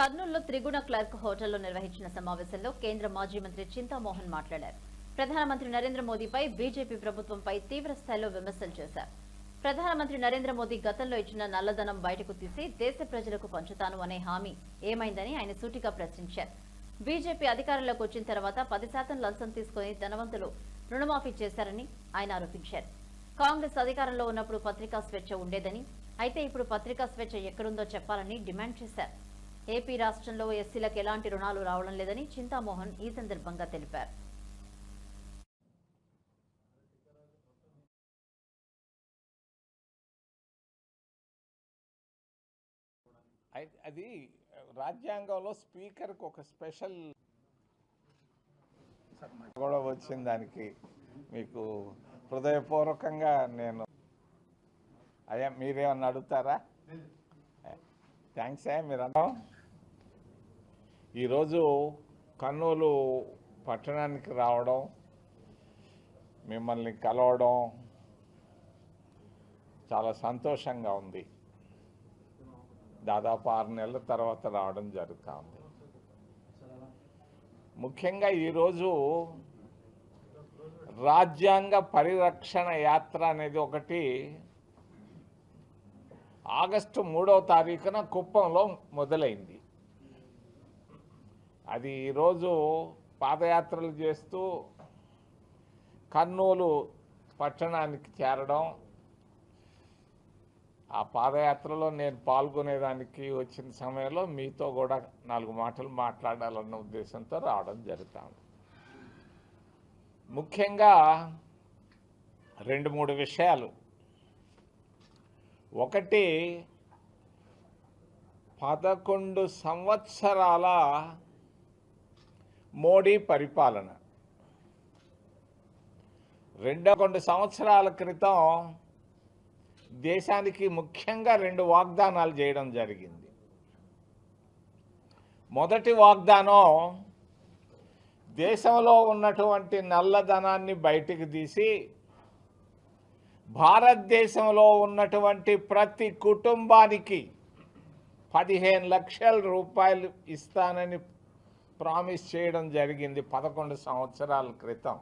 కర్నూలులో త్రిగుణ క్లర్క్ హోటల్లో నిర్వహించిన సమావేశంలో కేంద్ర మాజీ మంత్రి చింతామోహన్ మాట్లాడారు. ప్రధానమంత్రి నరేంద్ర మోదీపై బీజేపీ ప్రభుత్వంపై తీవ్ర స్థాయిలో విమర్శలు చేశారు. ప్రధానమంత్రి నరేంద్ర మోదీ గతంలో ఇచ్చిన నల్లధనం బయటకు తీసి దేశ ప్రజలకు పంచుతాను అనే హామీ ఏమైందని ఆయన సూటిగా ప్రశ్నించారు. బీజేపీ అధికారంలోకి వచ్చిన తర్వాత పది శాతం లంచం తీసుకుని ధనవంతులు రుణమాఫీ చేశారని ఆయన ఆరోపించారు. కాంగ్రెస్ అధికారంలో ఉన్నప్పుడు పత్రికా స్వేచ్ఛ ఉండేదని అయితే ఇప్పుడు పత్రికా స్వేచ్ఛ ఎక్కడుందో చెప్పాలని డిమాండ్ చేశారు. ఏపీ రాష్ట్రంలో ఎస్సీలకు ఎలాంటి రుణాలు రావడం లేదని చింతామోహన్ ఈ సందర్భంగా తెలిపారు. అది రాజ్యాంగంలో స్పీకర్కి ఒక స్పెషల్ కూడా వచ్చిన దానికి మీకు హృదయపూర్వకంగా నేను అయ్యా మీరేమన్నా అడుగుతారా? థ్యాంక్స్ అయ్యా మీరు అన్నా ఈరోజు కర్నూలు పట్టణానికి రావడం మిమ్మల్ని కలవడం చాలా సంతోషంగా ఉంది. దాదాపు ఆరు నెలల తర్వాత రావడం జరుగుతూ ఉంది. ముఖ్యంగా ఈరోజు రాజ్యాంగ పరిరక్షణ యాత్ర అనేది ఒకటి ఆగస్టు మూడవ తారీఖున కుప్పంలో మొదలైంది. అది ఈరోజు పాదయాత్రలు చేస్తూ కర్నూలు పట్టణానికి చేరడం ఆ పాదయాత్రలో నేను పాల్గొనేదానికి వచ్చిన సమయంలో మీతో కూడా నాలుగు మాటలు మాట్లాడాలన్న ఉద్దేశంతో రావడం జరుగుతాం ముఖ్యంగా రెండు మూడు విషయాలు. ఒకటి పదకొండు సంవత్సరాల మోడీ పరిపాలన. రెండో కొన్ని సంవత్సరాల క్రితం దేశానికి ముఖ్యంగా రెండు వాగ్దానాలు చేయడం జరిగింది. మొదటి వాగ్దానం దేశంలో ఉన్నటువంటి నల్లధనాన్ని బయటికి తీసి భారతదేశంలో ఉన్నటువంటి ప్రతి కుటుంబానికి పదిహేను లక్షల రూపాయలు ఇస్తానని ప్రామిస్ చేయడం జరిగింది పదకొండు సంవత్సరాల క్రితం.